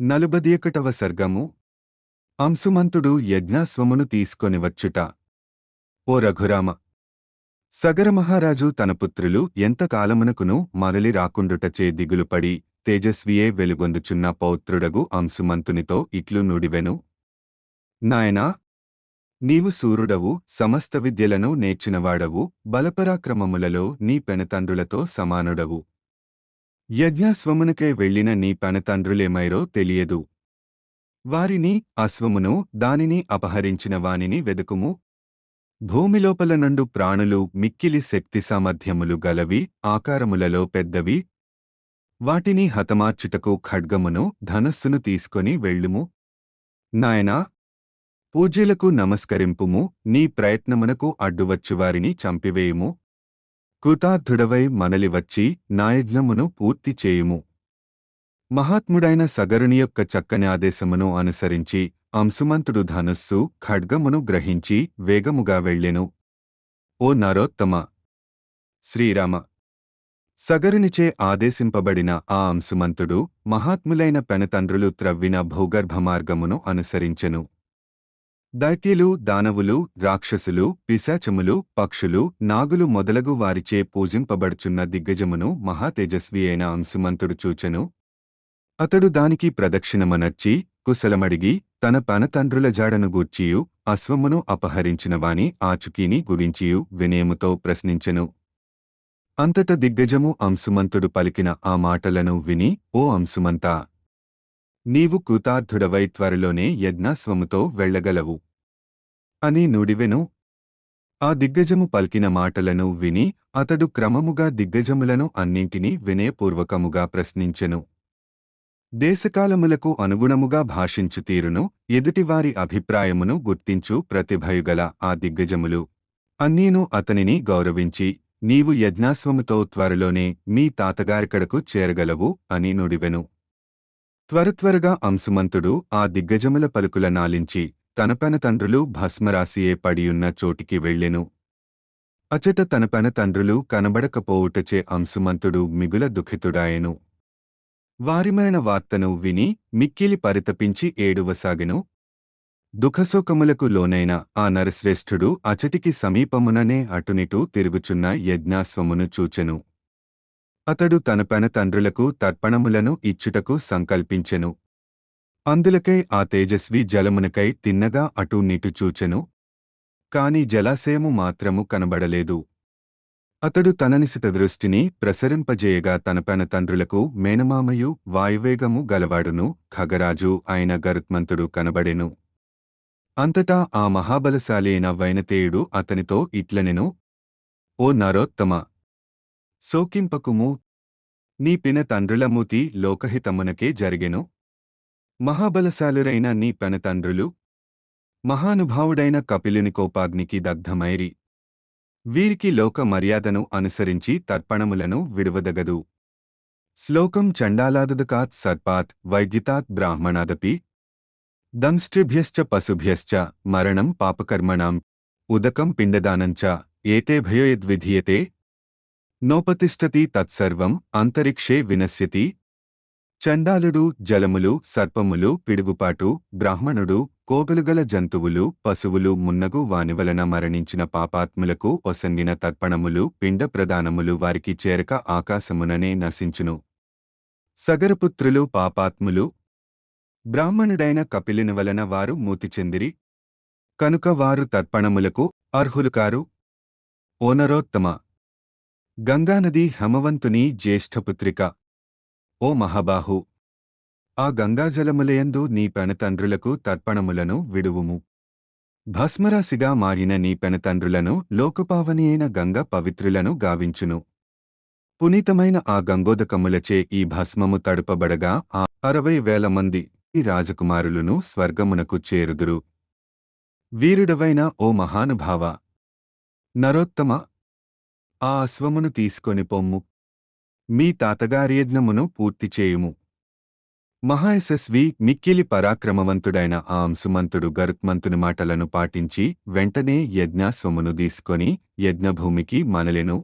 నలుబదియకటవ సర్గము. అంశుమంతుడు యజ్ఞాస్వమును తీసుకొని వచ్చుట ఓ రఘురామ! సగరమహారాజు తన పుత్రులు ఎంతకాలమునకును మరలి రాకుండుటచే దిగులుపడి తేజస్వియే వెలుగొందుచున్న పౌత్రుడగు అంశుమంతునితో ఇట్లు నుడివెను. నాయనా! నీవు సూర్యుడవు సమస్త విద్యలను నేర్చినవాడవు బలపరాక్రమములలో నీ పెనతండ్రులతో సమానుడవు. యజ్ఞాశ్వమునకై వెళ్ళిన నీ పెనతండ్రులేమైరో తెలియదు. వారిని అశ్వమును దానిని అపహరించిన వానిని వెదుకుము. భూమిలోపల నుండు ప్రాణులు మిక్కిలి శక్తి సామర్థ్యములు గలవి ఆకారములలో పెద్దవి. వాటిని హతమార్చుటకు ఖడ్గమును ధనస్సును తీసుకొని వెళ్ళుము. నాయనా పూజ్యులకు నమస్కరింపుము. నీ ప్రయత్నమునకు అడ్డువచ్చువారిని చంపివేయుము. కృతార్థుడవై మనలి వచ్చి నాయజ్ఞమును పూర్తి చేయుము. మహాత్ముడైన సగరుని యొక్క చక్కని ఆదేశమును అనుసరించి అంశుమంతుడు ధనుస్సు ఖడ్గమును గ్రహించి వేగముగా వెళ్ళెను. ఓ నరోత్తమ! శ్రీరామ! సగరునిచే ఆదేశింపబడిన ఆ అంశుమంతుడు మహాత్ములైన పెనతండ్రులు త్రవ్విన భూగర్భ మార్గమును అనుసరించెను. దైత్యులు దానవులు రాక్షసులు పిశాచములు పక్షులు నాగులు మొదలగు వారిచే పూజింపబడుచున్న దిగ్గజమును మహాతేజస్వి అయిన అంశుమంతుడు చూచెను. అతడు దానికి ప్రదక్షిణమనర్చి కుశలమడిగి తన పనతండ్రుల జాడను గూర్చియు అశ్వమును అపహరించినవాని ఆచుకీని గురించియు వినయముతో ప్రశ్నించెను. అంతట దిగ్గజము అంశుమంతుడు పలికిన ఆ మాటలను విని ఓ అంశుమంతా! నీవు కృతార్థుడవై త్వరలోనే యజ్ఞాస్వముతో వెళ్ళగలవు. అని నుడివెను. ఆ దిగ్గజము పలికిన మాటలను విని అతడు క్రమముగా దిగ్గజములను అన్నింటినీ వినయపూర్వకముగా ప్రశ్నించెను. దేశకాలములకు అనుగుణముగా భాషించు తీరును ఎదుటివారి అభిప్రాయమును గుర్తించు ప్రతిభయుగల ఆ దిగ్గజములు. అన్నీను అతనిని గౌరవించి నీవు యజ్ఞాస్వముతో త్వరలోనే మీ తాతగారికడకు చేరగలవు అని నుడివెను. త్వరత్వరగా అంశుమంతుడు ఆ దిగ్గజముల పలుకుల నాలించి తన తండ్రులు భస్మరాశియే పడియున్న చోటికి వెళ్ళెను. అచట తన తండ్రులు కనబడకపోవుటచే అంశుమంతుడు మిగుల దుఃఖితుడాయెను. వారిమరణ వార్తను విని మిక్కిలి పరితపించి ఏడువసాగెను. దుఃఖశోకములకు లోనైన ఆ నరశ్రేష్ఠుడు అచటికి సమీపముననే అటునిటూ తిరుగుచున్న యజ్ఞాస్వమును చూచెను. అతడు తన పెన తండ్రులకు తర్పణములను ఇచ్చుటకు సంకల్పించెను. అందులకై ఆ తేజస్వి జలమునకై తిన్నగా అటూ నీటు చూచెను. కాని జలాశయము మాత్రము కనబడలేదు. అతడు తననిసిత దృష్టిని ప్రసరింపజేయగా తన పెన తండ్రులకు మేనమామయు వాయువేగము గలవాడును ఖగరాజు అయిన గరుత్మంతుడు కనబడెను. అంతటా ఆ మహాబలశాలి అయిన వైనతేయుడు అతనితో ఇట్లనెను ఓ నరోత్తమ సోకింపకుము. నీ పిన తండ్రులమూతి లోకహితమునకే జరిగెను. మహాబలశాలురైన నీ పెనతండ్రులు. మహానుభావుడైన కపిలుని కోపాగ్నికి దగ్ధమైరి. వీరికి లోక మర్యాదను అనుసరించి తర్పణములను విడువదగదు. శ్లోకం చండాలాదుదకాత్ సర్పాత్ వైద్యతాత్ బ్రాహ్మణాదపి. దంస్ట్రిభ్యశ్చ పశుభ్యశ్చ మరణం పాపకర్మణాం. ఉదకం పిండదానంచ. ఏతే భయోయద్విధీయతే నోపతిష్టతి తత్సర్వం అంతరిక్షే వినశ్యతి. చండాలుడు జలములు సర్పములు పిడుగుపాటు బ్రాహ్మణుడు కోగలుగల జంతువులు పశువులు మున్నగు వానివలన మరణించిన పాపాత్ములకు ఒసంగిన తర్పణములు పిండ ప్రదానములు వారికి చేరక ఆకాశముననే నశించును. సగరపుత్రులు పాపాత్ములు. బ్రాహ్మణుడైన కపిలిని వలన వారు మూతి చెందిరి. కనుక వారు తర్పణములకు అర్హులు కారు. ఓనరోత్తమ. గంగానది హమవంతుని జ్యేష్ఠపుత్రిక. ఓ మహాబాహు! ఆ గంగాజలములయందు నీ పెనతండ్రులకు తర్పణములను విడువుము. భస్మరాశిగా మారిన నీ పెనతండ్రులను లోకపావని అయిన గంగ పవిత్రులను గావించును. పునీతమైన ఆ గంగోదకములచే ఈ భస్మము తడుపబడగా ఆ అరవై వేల మంది ఈ రాజకుమారులను స్వర్గమునకు చేరుదురు. వీరుడవైన ఓ మహానుభావ! నరోత్తమ ఆ అశ్వమును తీసుకొని పొమ్ము. మీ తాతగారి యజ్ఞమును పూర్తి చేయుము. మహాయశస్వి మిక్కిలి పరాక్రమవంతుడైన ఆ అంశుమంతుడు గరుత్మంతుని మాటలను పాటించి వెంటనే యజ్ఞాశ్వమును తీసుకొని యజ్ఞభూమికి మనలెను.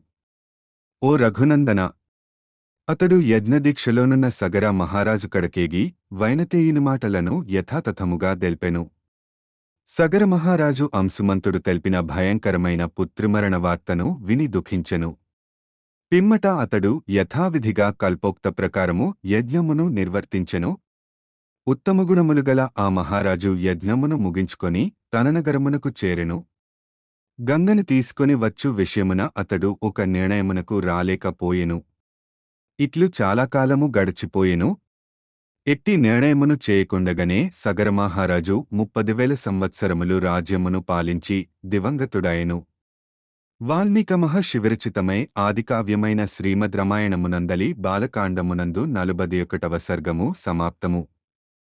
ఓ రఘునందన! అతడు యజ్ఞదీక్షలోనున్న సగర మహారాజు కడకేగి వైనతేయుని మాటలను యథాతథముగా దెల్పెను. సగరమహారాజు అంశుమంతుడు తెలిపిన భయంకరమైన పుత్రిమరణ వార్తను విని దుఃఖించెను. పిమ్మట అతడు యథావిధిగా కల్పోక్త ప్రకారము యజ్ఞమును నిర్వర్తించెను. ఉత్తమగుణములు గల ఆ మహారాజు యజ్ఞమును ముగించుకొని తననగరమునకు చేరెను. గంగను తీసుకొని వచ్చు విషయమున అతడు ఒక నిర్ణయమునకు రాలేకపోయెను. ఇట్లు చాలాకాలము గడిచిపోయెను. ఎట్టి నిర్ణయమును చేయకుండగనే సగరమహారాజు ముప్పదివేల సంవత్సరములు రాజ్యమును పాలించి దివంగతుడాయెను వాల్మీక మహర్షివిరచితమై ఆదికావ్యమైన శ్రీమద్ రామాయణమునందలి బాలకాండమునందు నలుబది ఒకటవ సర్గము సమాప్తము.